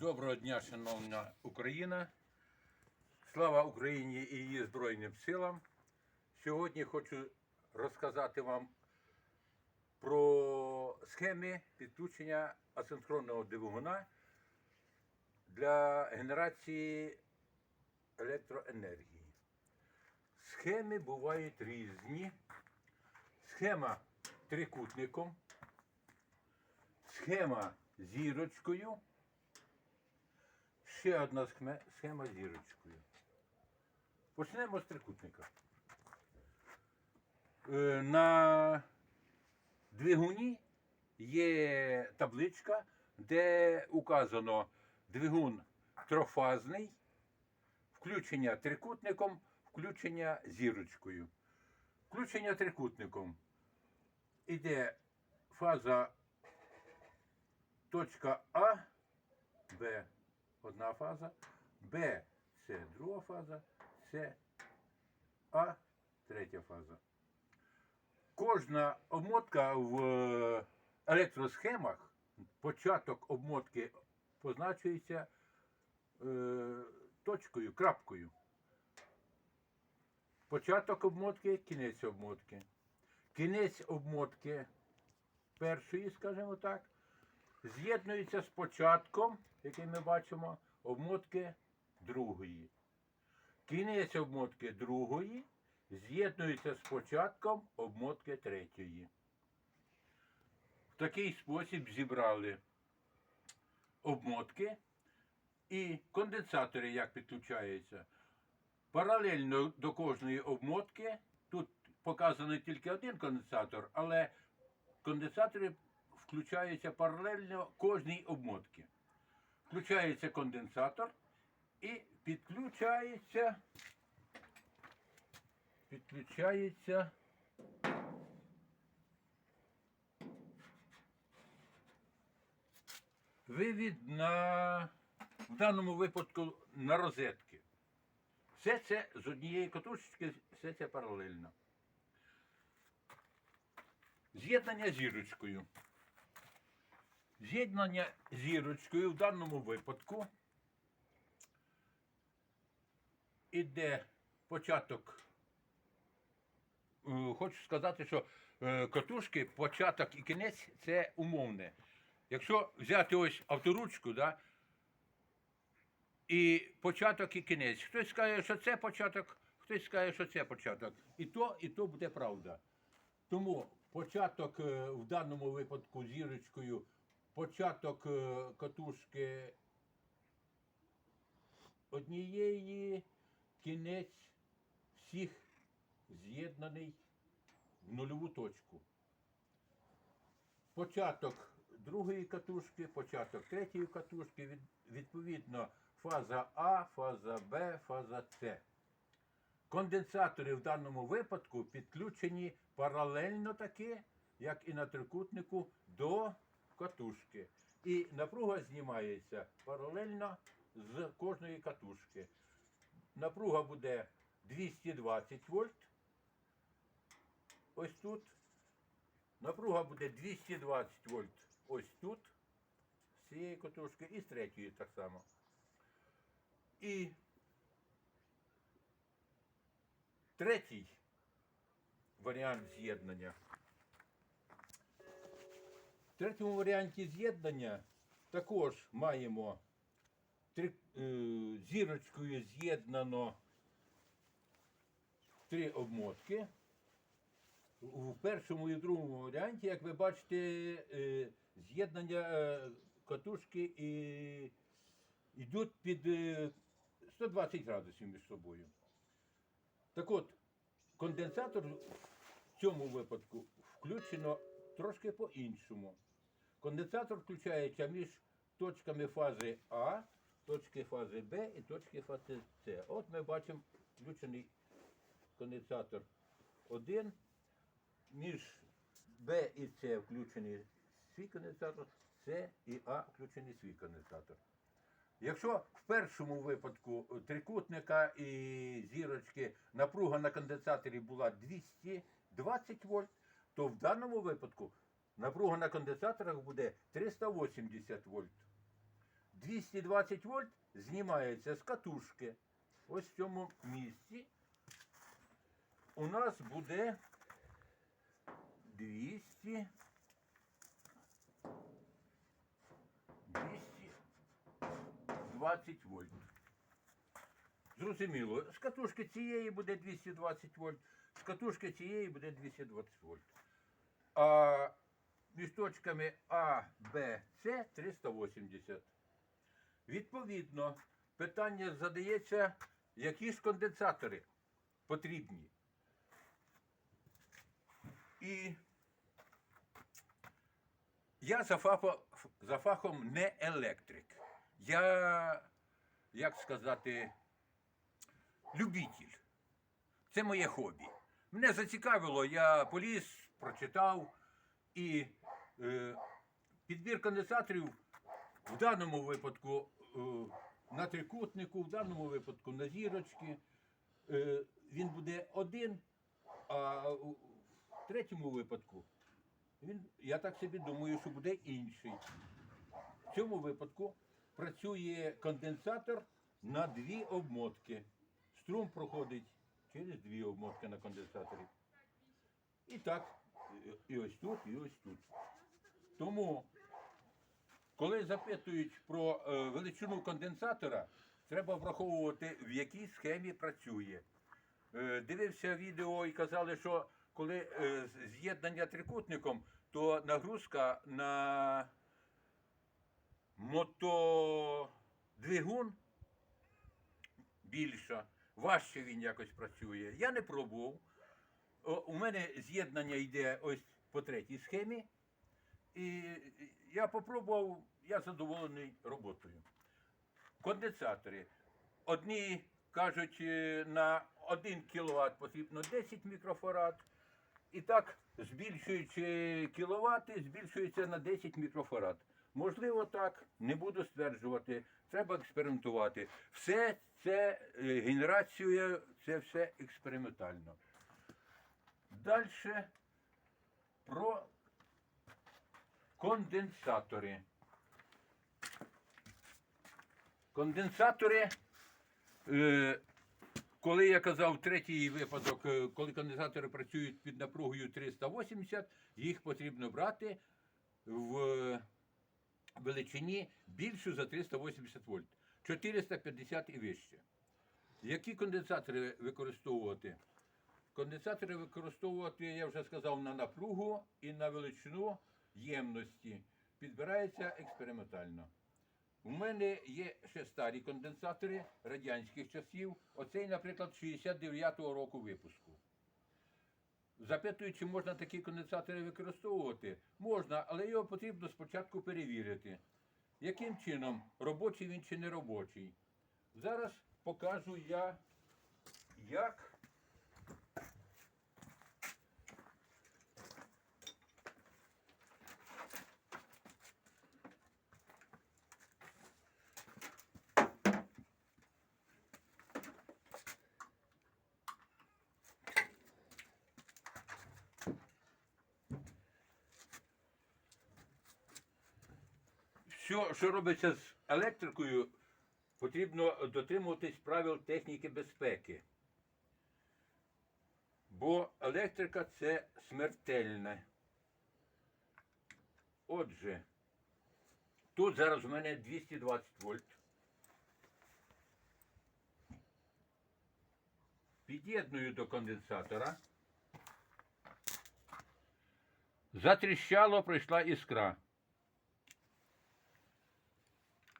Доброго дня, шановна Україна. Слава Україні і її Збройним силам. Сьогодні хочу розказати вам про схеми підключення асинхронного двигуна для генерації електроенергії. Схеми бувають різні. Схема трикутником, схема зірочкою. Ще одна схема, зірочкою. Почнемо з трикутника. Е, На двигуні є табличка, де указано двигун трофазний, включення трикутником, включення зірочкою. Включення трикутником іде фаза точка А, Б одна фаза, Б це друга фаза, С А третя фаза. Кожна обмотка в е, електросхемах, початок обмотки позначується е, точкою, крапкою. Початок обмотки, кінець обмотки. Кінець обмотки першої, скажімо так, з'єднується з початком, який ми бачимо, обмотки другої. Кінець обмотки другої з'єднується з початком обмотки третьої. В такий спосіб зібрали обмотки і конденсатори як підключаються. Паралельно до кожної обмотки, тут показаний тільки один конденсатор, але конденсатори включаються паралельно кожній обмотці. Включається конденсатор і підключається. Підключається. Вивід на, в даному випадку на розетки. Все це з однієї катушечки, все це паралельно. З'єднання зірочкою. З'єднання зірочкою в даному випадку іде початок. Е, Хочу сказати, що е, катушки, початок і кінець це умовне. Якщо взяти ось авторучку, да, і початок і кінець. Хтось скаже, що це початок, хтось скаже, що це початок. І то, і то буде правда. Тому початок е, в даному випадку зірочкою, початок е, катушки однієї, кінець всіх з'єднаний в нульову точку. Початок другої катушки, початок третьої катушки, відповідно фаза А, фаза Б, фаза С. Конденсатори в даному випадку підключені паралельно таки, як і на трикутнику, до катушки. І напруга знімається паралельно з кожної катушки. Напруга буде 220 вольт. Ось тут. Напруга буде 220 вольт ось тут, з цієї катушки, і з третьої так само. І третій варіант з'єднання. Третьому варіанті з'єднання також маємо три, е, зірочкою з'єднано три обмотки. У першому і другому варіанті, як ви бачите, е, з'єднання е, катушки і йдуть під е, 120 градусів між собою. Так от, конденсатор в цьому випадку включено трошки по-іншому. Конденсатор включається між точками фази А, точки фази Б і точки фази С. От ми бачимо включений конденсатор 1 між Б і С включений свій конденсатор, С і А включений свій конденсатор. Якщо в першому випадку трикутника і зірочки напруга на конденсаторі була 220 вольт, то в даному випадку напруга на конденсаторах буде 380 вольт. 220 вольт знімається з катушки. Ось в цьому місці у нас буде 200 220 вольт. Зрозуміло, з катушки цієї буде 220 вольт, з катушки цієї буде 220 вольт. А між точками А, Б, С 380. Відповідно, питання задається, які ж конденсатори потрібні. І я за фахом, за фахом не електрик. Я, як сказати, любитель. Це моє хобі. Мене зацікавило, я поліз, прочитав і підбір конденсаторів в даному випадку е, на трикутнику, в даному випадку на зірочки. Е, він буде один, а в третьому випадку він, я так собі думаю, що буде інший. В цьому випадку працює конденсатор на дві обмотки. Струм проходить через дві обмотки на конденсаторі. І так, і ось тут, і ось тут. Тому, коли запитують про е, величину конденсатора, треба враховувати, в якій схемі працює. Е, дивився відео і казали, що коли е, з'єднання трикутником, то нагрузка на мотодвигун більша, важче він якось працює. Я не пробував. У мене з'єднання йде ось по третій схемі. І я попробував, я задоволений роботою. Конденсатори. Одні кажуть, е, на 1 кВт потрібно 10 мікрофарад. І так, збільшуючи кіловати, збільшується на 10 мікрофарад. Можливо, так, не буду стверджувати. Треба експериментувати. Все це е, генерація, це все експериментально. Далі про конденсатори. Конденсатори, е, коли я казав третій випадок, е, коли конденсатори працюють під напругою 380, їх потрібно брати в величині більшу за 380 вольт. 450 і вище. Які конденсатори використовувати? Конденсатори використовувати, я вже сказав, на напругу і на величину ємності. Підбирається експериментально. У мене є ще старі конденсатори радянських часів. Оцей, наприклад, 69-го року випуску. Запитують, чи можна такі конденсатори використовувати? Можна, але його потрібно спочатку перевірити. Яким чином, робочий він чи не робочий. Зараз покажу я, як Що, що робиться з електрикою, потрібно дотримуватись правил техніки безпеки. Бо електрика це смертельне. Отже, тут зараз у мене 220 вольт. Під'єдную до конденсатора. Затріщало, пройшла іскра.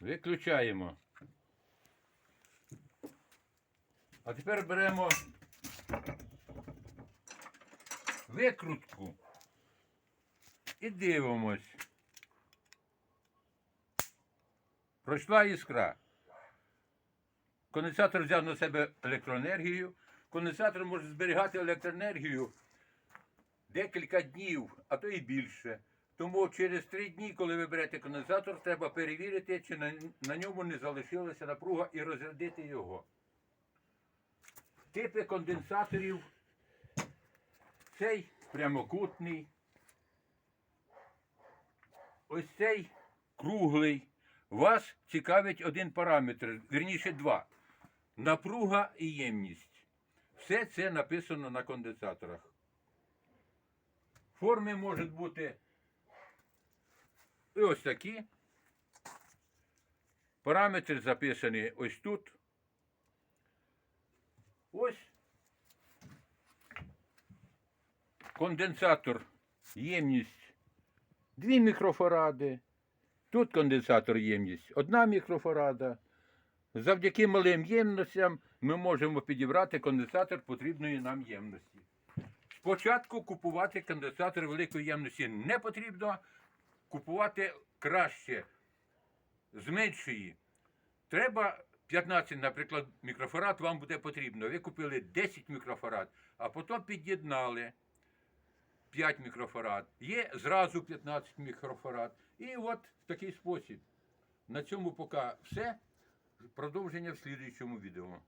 Виключаємо. А тепер беремо викрутку і дивимось. Пройшла іскра. Конденсатор взяв на себе електроенергію. Конденсатор може зберігати електроенергію декілька днів, а то і більше. Тому через три дні, коли ви берете конденсатор, треба перевірити, чи на, на ньому не залишилася напруга і розрядити його. Типи конденсаторів. Цей прямокутний. Ось цей круглий. Вас цікавить один параметр, вірніше два. Напруга і ємність. Все це написано на конденсаторах. Форми можуть бути і ось такі. Параметри записані ось тут. Ось конденсатор ємність 2 мікрофаради. Тут конденсатор ємність 1 мікрофарада. Завдяки малим ємностям ми можемо підібрати конденсатор потрібної нам ємності. Спочатку купувати конденсатор великої ємності не потрібно. Купувати краще з меншої. Треба 15, наприклад, мікрофарад вам буде потрібно. Ви купили 10 мікрофарад, а потім під'єднали 5 мікрофарад. Є зразу 15 мікрофарад. І от в такий спосіб. На цьому поки все. Продовження в слідуючому відео.